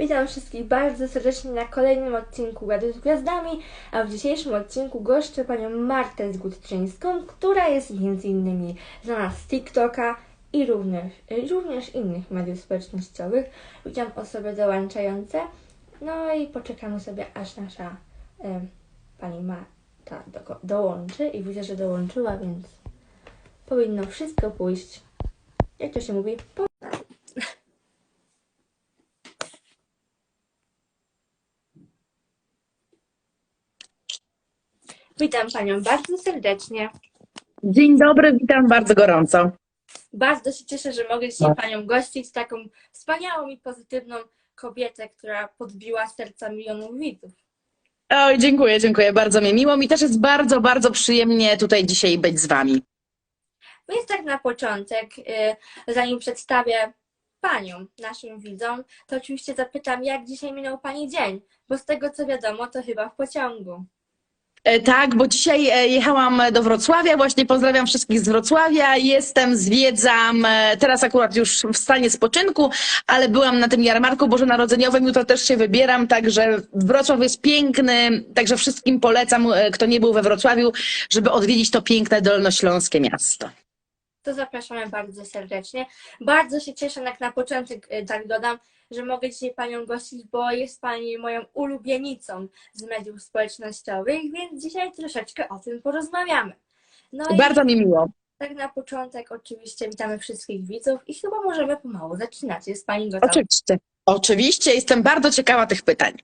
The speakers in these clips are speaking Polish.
Witam wszystkich bardzo serdecznie na kolejnym odcinku Gadu z Gwiazdami, a w dzisiejszym odcinku goszczę panią Martę Zgódczyńską, która jest między innymi znana z TikToka i również, również innych mediów społecznościowych. Witam osoby dołączające, no i poczekamy sobie aż nasza e, pani Marta do, dołączy i widzę, że dołączyła, więc powinno wszystko pójść, jak to się mówi, po Witam Panią bardzo serdecznie. Dzień dobry, witam bardzo gorąco. Bardzo się cieszę, że mogę dzisiaj Panią gościć, taką wspaniałą i pozytywną kobietę, która podbiła serca milionów widzów. Oj, dziękuję, dziękuję, bardzo mi miło. Mi też jest bardzo, bardzo przyjemnie tutaj dzisiaj być z Wami. Więc tak na początek, y, zanim przedstawię Panią naszym widzom, to oczywiście zapytam, jak dzisiaj minął Pani dzień? Bo z tego co wiadomo, to chyba w pociągu. E, Tak, bo dzisiaj e, jechałam do Wrocławia, właśnie pozdrawiam wszystkich z Wrocławia. Jestem, zwiedzam, e, teraz akurat już w stanie spoczynku, ale byłam na tym jarmarku bożonarodzeniowym, jutro też się wybieram, także Wrocław jest piękny, także wszystkim polecam, kto nie był we Wrocławiu, żeby odwiedzić to piękne dolnośląskie miasto. To zapraszamy bardzo serdecznie. Bardzo się cieszę, jak na początek tak dodam, że mogę dzisiaj Panią gościć, bo jest Pani moją ulubienicą z mediów społecznościowych, więc dzisiaj troszeczkę o tym porozmawiamy. No i Bardzo mi miło. tak na początek oczywiście witamy wszystkich widzów i chyba możemy pomału zaczynać. Jest Pani gotowa? Oczywiście. Oczywiście, jestem bardzo ciekawa tych pytań.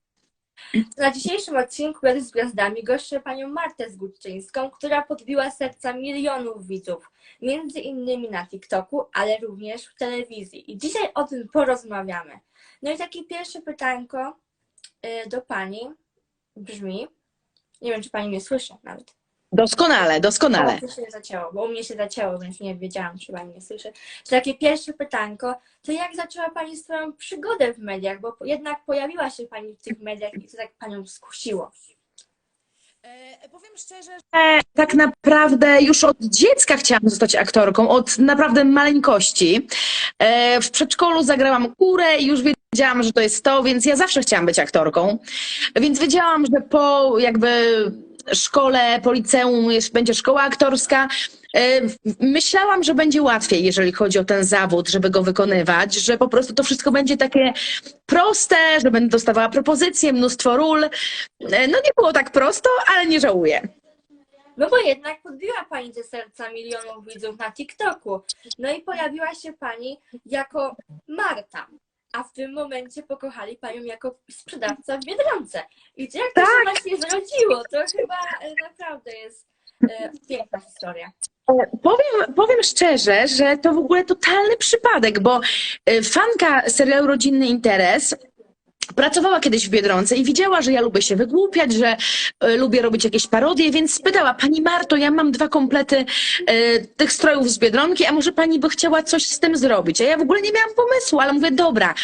Na dzisiejszym odcinku Gady z Gwiazdami goszczę panią Martę Zgódczyńską, która podbiła serca milionów widzów, między innymi na TikToku, ale również w telewizji. I dzisiaj o tym porozmawiamy. No i takie pierwsze pytanko y, do pani brzmi, nie wiem, czy pani mnie słyszy nawet. Doskonale, doskonale. O, się zacięło, bo u mnie się zacięło, więc nie wiedziałam, czy pani mnie słyszy. To takie pierwsze pytanko, to jak zaczęła pani swoją przygodę w mediach? Bo jednak pojawiła się pani w tych mediach i to tak panią skusiło. E, Powiem szczerze, że tak naprawdę już od dziecka chciałam zostać aktorką, od naprawdę maleńkości. E, W przedszkolu zagrałam kurę i już wiedziałam, że to jest to, więc ja zawsze chciałam być aktorką. Więc wiedziałam, że po jakby szkole, po liceum jest, będzie szkoła aktorska. E, Myślałam, że będzie łatwiej, jeżeli chodzi o ten zawód, żeby go wykonywać, że po prostu to wszystko będzie takie proste, że będę dostawała propozycje, mnóstwo ról. E, No nie było tak prosto, ale nie żałuję. No bo jednak podbiła Pani te serca milionów widzów na TikToku. No i pojawiła się Pani jako Marta. A w tym momencie pokochali Panią jako sprzedawca w Biedronce. I jak to się właśnie zrodziło, to chyba e, naprawdę jest e, piękna historia. Powiem, powiem szczerze, że to w ogóle totalny przypadek, bo e, fanka serialu Rodzinny Interes pracowała kiedyś w Biedronce i widziała, że ja lubię się wygłupiać, że e, lubię robić jakieś parodie, więc spytała, pani Marto, ja mam dwa komplety e, tych strojów z Biedronki, a może pani by chciała coś z tym zrobić? A ja w ogóle nie miałam pomysłu, ale mówię, dobra,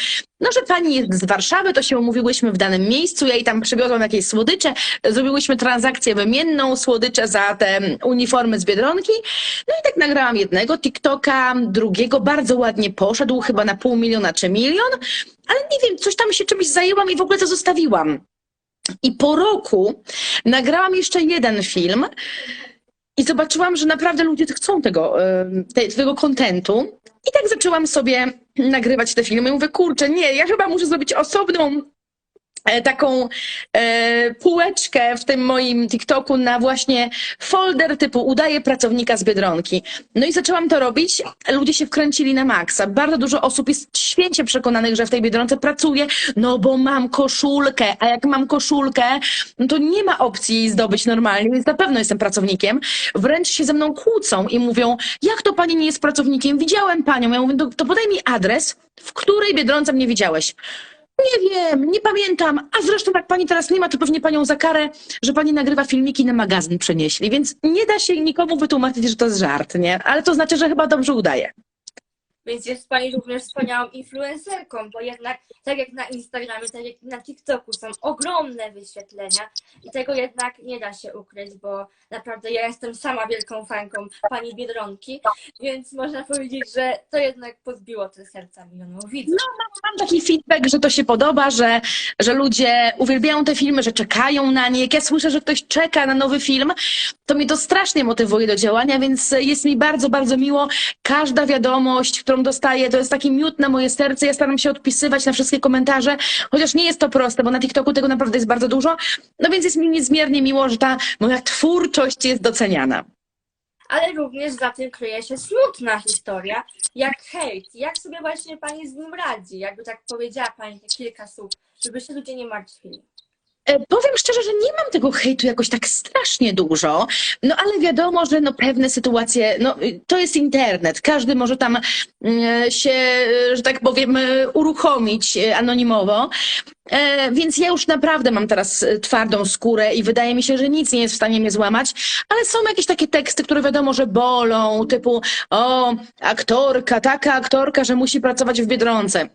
no, że pani jest z Warszawy, to się umówiłyśmy w danym miejscu, ja jej tam przywiozłam jakieś słodycze, zrobiłyśmy transakcję wymienną, słodycze za te uniformy z Biedronki, no i tak nagrałam jednego TikToka, drugiego, bardzo ładnie poszedł, chyba na pół miliona czy milion, ale nie wiem, coś tam się czymś zajęłam i w ogóle to zostawiłam. I po roku nagrałam jeszcze jeden film i zobaczyłam, że naprawdę ludzie chcą tego, tego kontentu. I tak zaczęłam sobie nagrywać te filmy. Mówię, kurczę, nie, ja chyba muszę zrobić osobną taką e, półeczkę w tym moim TikToku na właśnie folder typu udaję pracownika z Biedronki. No i zaczęłam to robić. Ludzie się wkręcili na maksa. Bardzo dużo osób jest święcie przekonanych, że w tej Biedronce pracuję, no bo mam koszulkę, a jak mam koszulkę, no to nie ma opcji zdobyć normalnie, więc na pewno jestem pracownikiem. Wręcz się ze mną kłócą i mówią, jak to pani nie jest pracownikiem? Widziałem panią. Ja mówię, to, to podaj mi adres, w której Biedronce mnie widziałeś. Nie wiem, nie pamiętam. A zresztą jak pani teraz nie ma, to pewnie panią za karę, że pani nagrywa filmiki na magazyn przenieśli, więc nie da się nikomu wytłumaczyć, że to jest żart, nie? Ale to znaczy, że chyba dobrze udaje. Więc jest Pani również wspaniałą influencerką, bo jednak tak jak na Instagramie, tak jak na TikToku są ogromne wyświetlenia i tego jednak nie da się ukryć, bo naprawdę ja jestem sama wielką fanką Pani Biedronki, więc można powiedzieć, że to jednak podbiło te serca milionów widzów. Mam taki feedback, że to się podoba, że, że ludzie uwielbiają te filmy, że czekają na nie. Jak ja słyszę, że ktoś czeka na nowy film, to mnie to strasznie motywuje do działania, więc jest mi bardzo, bardzo miło. Każda wiadomość, którą dostaję, to jest taki miód na moje serce. Ja staram się odpisywać na wszystkie komentarze, chociaż nie jest to proste, bo na TikToku tego naprawdę jest bardzo dużo. No więc jest mi niezmiernie miło, że ta moja twórczość jest doceniana. ale również za tym kryje się smutna historia, jak hejt. Jak sobie właśnie Pani z nim radzi? Jakby tak powiedziała Pani kilka słów, żeby się ludzie nie martwili. E, Powiem szczerze, że nie mam tego hejtu jakoś tak strasznie dużo, no ale wiadomo, że no pewne sytuacje, no y, to jest internet, każdy może tam mm, się, y, że tak powiem, y, uruchomić y, anonimowo, E, więc ja już naprawdę mam teraz y, twardą skórę i wydaje mi się, że nic nie jest w stanie mnie złamać, ale są jakieś takie teksty, które wiadomo, że bolą, typu o, aktorka, taka aktorka, że musi pracować w Biedronce.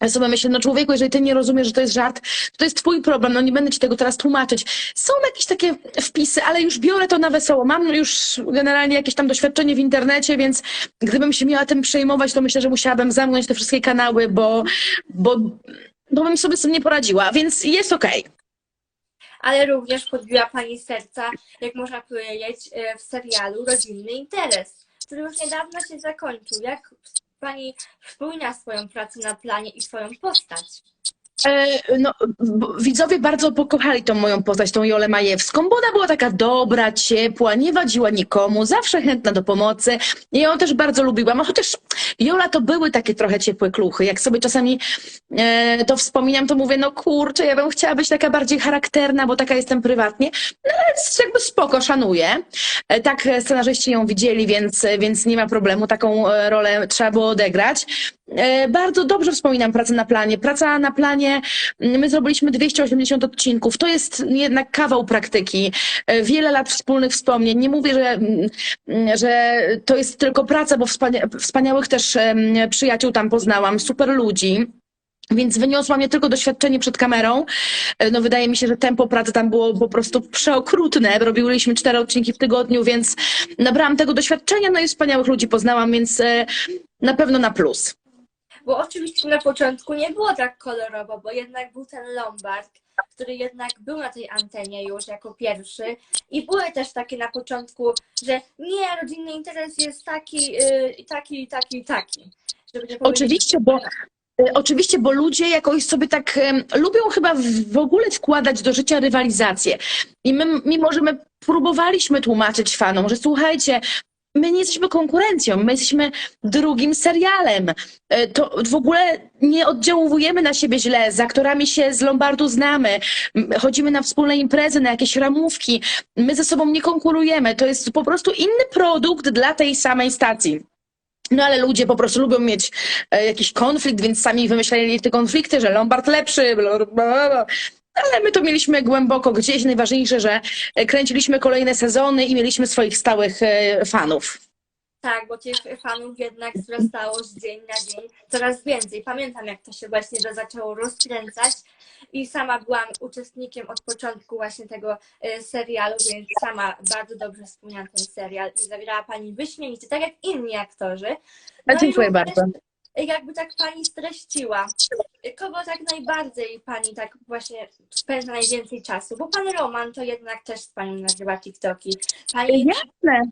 Ja sobie myślę, no człowieku, jeżeli ty nie rozumiesz, że to jest żart, to to jest twój problem, no nie będę ci tego teraz tłumaczyć. Są jakieś takie wpisy, ale już biorę to na wesoło. Mam już generalnie jakieś tam doświadczenie w internecie, więc gdybym się miała tym przejmować, to myślę, że musiałabym zamknąć te wszystkie kanały, bo, bo, bo bym sobie z tym nie poradziła, więc jest okej. Ale również podbiła Pani serca, jak można powiedzieć, e, w serialu Rodzinny Interes, który już niedawno się zakończył. Jak Pani wspomina swoją pracę na planie i swoją postać? E, No, widzowie bardzo pokochali tą moją postać, tą Jolę Majewską, bo ona była taka dobra, ciepła, nie wadziła nikomu, zawsze chętna do pomocy. I ją też bardzo lubiłam, a chociaż Jola to były takie trochę ciepłe kluchy. Jak sobie czasami e, to wspominam, to mówię, no kurczę, ja bym chciała być taka bardziej charakterna, bo taka jestem prywatnie. No ale jakby spoko, szanuję. E, tak scenarzyści ją widzieli, więc, więc nie ma problemu, taką e, rolę trzeba było odegrać. E, Bardzo dobrze wspominam pracę na planie. Praca na planie, mm, my zrobiliśmy 280 odcinków. To jest jednak kawał praktyki. E, Wiele lat wspólnych wspomnień. Nie mówię, że, mm, że to jest tylko praca, bo wspania wspaniałych też przyjaciół tam poznałam, super ludzi. Więc wyniosłam nie tylko doświadczenie przed kamerą. E, No wydaje mi się, że tempo pracy tam było po prostu przeokrutne. Robiliśmy cztery odcinki w tygodniu, więc nabrałam tego doświadczenia, no i wspaniałych ludzi poznałam, więc na pewno na plus. Bo oczywiście na początku nie było tak kolorowo, bo jednak był ten Lombard, który jednak był na tej antenie już jako pierwszy. I były też takie na początku, że nie, rodzinny interes jest taki, yy, taki, taki, taki. Oczywiście, bo e, Oczywiście, bo ludzie jakoś sobie tak em, lubią chyba w, w ogóle wkładać do życia rywalizację. I my, mimo że my próbowaliśmy tłumaczyć fanom, że słuchajcie, my nie jesteśmy konkurencją, my jesteśmy drugim serialem. E, To w ogóle nie oddziałujemy na siebie źle, z aktorami się z Lombardu znamy, chodzimy na wspólne imprezy, na jakieś ramówki, my ze sobą nie konkurujemy, to jest po prostu inny produkt dla tej samej stacji. No ale ludzie po prostu lubią mieć e, jakiś konflikt, więc sami wymyślali te konflikty, że Lombard lepszy, bla, bla, bla. Ale my to mieliśmy głęboko gdzieś. Najważniejsze, że e, kręciliśmy kolejne sezony i mieliśmy swoich stałych e, fanów. Tak, bo tych fanów jednak wzrastało z dzień na dzień coraz więcej. Pamiętam, jak to się właśnie to zaczęło rozkręcać i sama byłam uczestnikiem od początku właśnie tego e, serialu, więc sama bardzo dobrze wspominam ten serial i zagrała Pani wyśmienicie, tak jak inni aktorzy. I dziękuję bardzo. Jakby tak Pani streściła, kogo tak najbardziej Pani tak właśnie spędza najwięcej czasu, bo Pan Roman to jednak też z Panią nagrywa TikToki. Pani Jasne.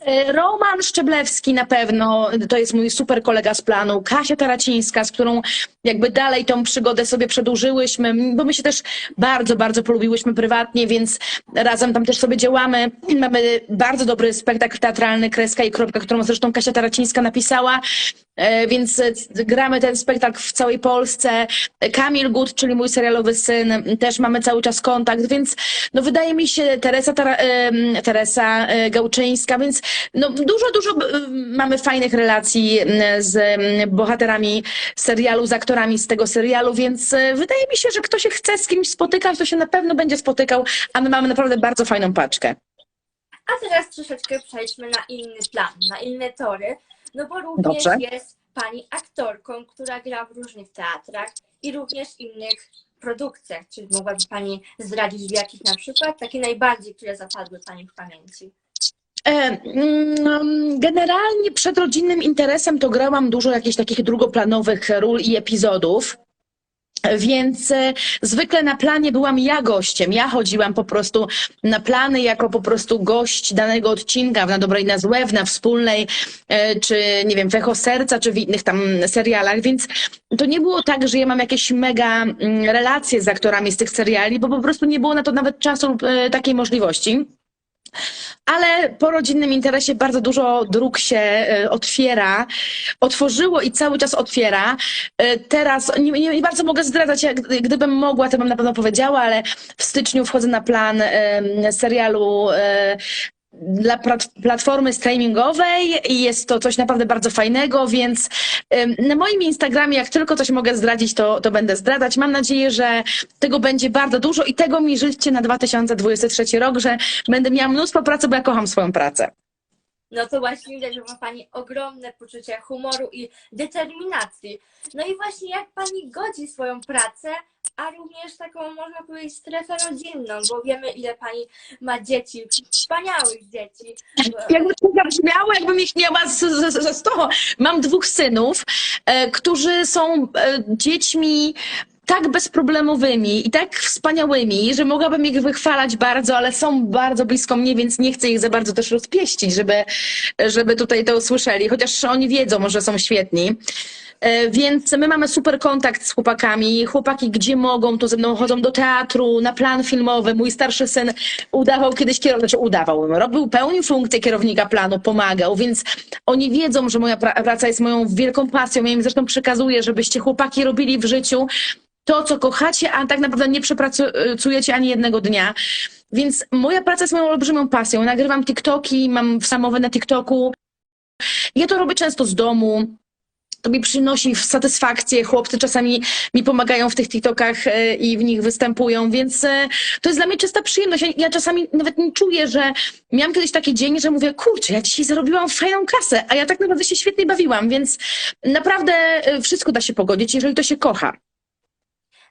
E, Roman Szczeblewski na pewno, to jest mój super kolega z planu, Kasia Taracińska, z którą jakby dalej tą przygodę sobie przedłużyłyśmy, bo my się też bardzo, bardzo polubiłyśmy prywatnie, więc razem tam też sobie działamy. Mamy bardzo dobry spektakl teatralny Kreska i Kropka, którą zresztą Kasia Taracińska napisała, więc e, gramy ten spektakl w całej Polsce. Kamil Gut, czyli mój serialowy syn, też mamy cały czas kontakt, więc no wydaje mi się Teresa, Tara, em, Teresa e, Gałczyńska, więc no dużo, dużo e, mamy fajnych relacji z bohaterami serialu, z aktorami z tego serialu, więc e, wydaje mi się, że kto się chce z kimś spotykać, to się na pewno będzie spotykał, a my mamy naprawdę bardzo fajną paczkę. A teraz troszeczkę przejdźmy na inny plan, na inne tory, no bo również Dobrze. jest Pani aktorką, która gra w różnych teatrach i również innych produkcjach. Czy mogłaby Pani zdradzić w jakich na przykład? Takie najbardziej, które zapadły Pani w pamięci. E, mm, Generalnie przed rodzinnym interesem to grałam dużo jakichś takich drugoplanowych ról i epizodów. Więc e, zwykle na planie byłam ja gościem. Ja chodziłam po prostu na plany jako po prostu gość danego odcinka, na dobre i na złe, na wspólnej, e, czy nie wiem, w Echo Serca, czy w innych tam serialach. Więc to nie było tak, że ja mam jakieś mega mm, relacje z aktorami z tych seriali, bo po prostu nie było na to nawet czasu e, takiej możliwości. Ale po rodzinnym interesie bardzo dużo dróg się e, otwiera, otworzyło i cały czas otwiera. E, Teraz nie, nie, bardzo mogę zdradzać, jak, gdybym mogła, to bym na pewno powiedziała, ale w styczniu wchodzę na plan serialu e, dla plat- platformy streamingowej i jest to coś naprawdę bardzo fajnego, więc na moim Instagramie, jak tylko coś mogę zdradzić, to, to będę zdradzać. Mam nadzieję, że tego będzie bardzo dużo i tego mi życzcie na 2023 rok, że będę miała mnóstwo pracy, bo ja kocham swoją pracę. No to właśnie widać, że ma Pani ogromne poczucie humoru i determinacji. No i właśnie jak Pani godzi swoją pracę, a również taką, można powiedzieć, strefę rodzinną, bo wiemy, ile Pani ma dzieci, wspaniałych dzieci. Jakby to zabrzmiało, jakbym ich miała z, z. Mam dwóch synów, e, którzy są e, dziećmi tak bezproblemowymi i tak wspaniałymi, że mogłabym ich wychwalać bardzo, ale są bardzo blisko mnie, więc nie chcę ich za bardzo też rozpieścić, żeby, żeby tutaj to usłyszeli, chociaż oni wiedzą, że są świetni. E, Więc my mamy super kontakt z chłopakami. Chłopaki gdzie mogą, to ze mną chodzą do teatru, na plan filmowy. Mój starszy syn udawał kiedyś kierownicę, znaczy udawał, robił, pełnił funkcję kierownika planu, pomagał, więc oni wiedzą, że moja pra- praca jest moją wielką pasją. Ja im zresztą przekazuję, żebyście chłopaki robili w życiu to, co kochacie, a tak naprawdę nie przepracujecie ani jednego dnia. Więc moja praca jest moją olbrzymią pasją. Nagrywam TikToki, mam samowę na TikToku. Ja to robię często z domu. To mi przynosi satysfakcję. Chłopcy czasami mi pomagają w tych TikTokach e, i w nich występują, więc e, to jest dla mnie czysta przyjemność. Ja, czasami nawet nie czuję, że miałam kiedyś taki dzień, że mówię, kurczę, ja dzisiaj zarobiłam fajną kasę, a ja tak naprawdę się świetnie bawiłam, więc naprawdę e, wszystko da się pogodzić, jeżeli to się kocha.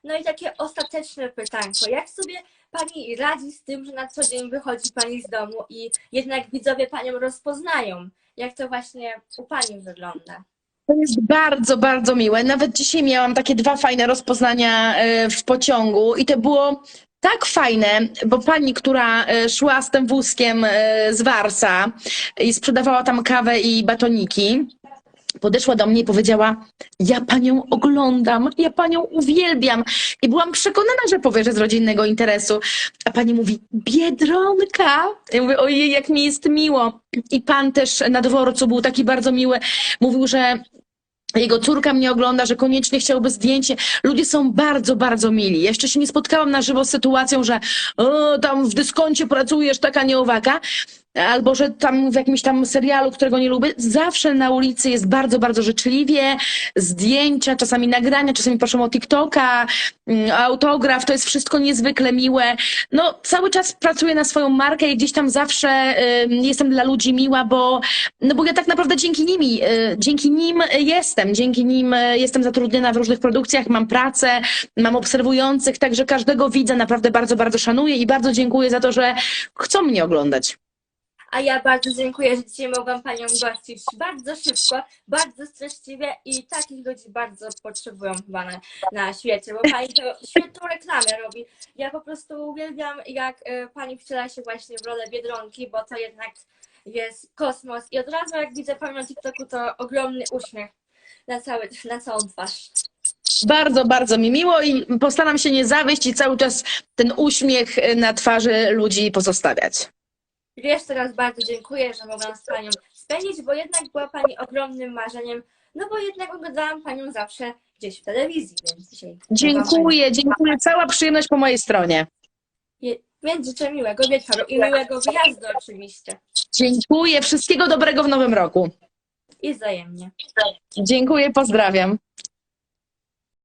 No i takie ostateczne pytanko. Jak sobie Pani radzi z tym, że na co dzień wychodzi Pani z domu i jednak widzowie Panią rozpoznają? Jak to właśnie u Pani wygląda? To jest bardzo, bardzo miłe. Nawet dzisiaj miałam takie dwa fajne rozpoznania e, w pociągu i to było tak fajne, bo pani, która e, szła z tym wózkiem e, z Warsa i sprzedawała tam kawę i batoniki, podeszła do mnie i powiedziała: Ja panią oglądam, ja panią uwielbiam. I byłam przekonana, że powie, że z rodzinnego interesu. A pani mówi: Biedronka. Ja mówię: Ojej, jak mi jest miło. I pan też na dworcu był taki bardzo miły. Mówił, że jego córka mnie ogląda, że koniecznie chciałby zdjęcie. Ludzie są bardzo, bardzo mili. Jeszcze się nie spotkałam na żywo z sytuacją, że o, tam w dyskoncie pracujesz, taka nieowaka. Albo że tam w jakimś tam serialu, którego nie lubię. Zawsze na ulicy jest bardzo, bardzo życzliwie. Zdjęcia, czasami nagrania, czasami proszę o TikToka, mm, autograf. To jest wszystko niezwykle miłe. No, cały czas pracuję na swoją markę i gdzieś tam zawsze y, jestem dla ludzi miła, bo, no bo ja tak naprawdę dzięki nimi, y, dzięki nim jestem. Dzięki nim y, jestem zatrudniona w różnych produkcjach, mam pracę, mam obserwujących, także każdego widza naprawdę bardzo, bardzo szanuję i bardzo dziękuję za to, że chcą mnie oglądać. A ja bardzo dziękuję, że dzisiaj mogłam Panią gościć bardzo szybko, bardzo treściwie i takich ludzi bardzo potrzebują chyba na, na świecie, bo Pani to świetną reklamę robi. Ja po prostu uwielbiam, jak e, Pani wciela się właśnie w rolę Biedronki, bo to jednak jest kosmos i od razu jak widzę Panią na TikToku, to ogromny uśmiech na, cały, na całą twarz. Bardzo, bardzo mi miło i postaram się nie zawieść i cały czas ten uśmiech na twarzy ludzi pozostawiać. Jeszcze raz bardzo dziękuję, że mogłam z Panią spędzić, bo jednak była Pani ogromnym marzeniem, no bo jednak oglądałam Panią zawsze gdzieś w telewizji, więc dzisiaj... Dziękuję, dziękuję. Cała przyjemność po mojej stronie. Je- Więc życzę miłego wieczoru i miłego wyjazdu oczywiście. Dziękuję. Wszystkiego dobrego w nowym roku. I wzajemnie. Dziękuję, pozdrawiam.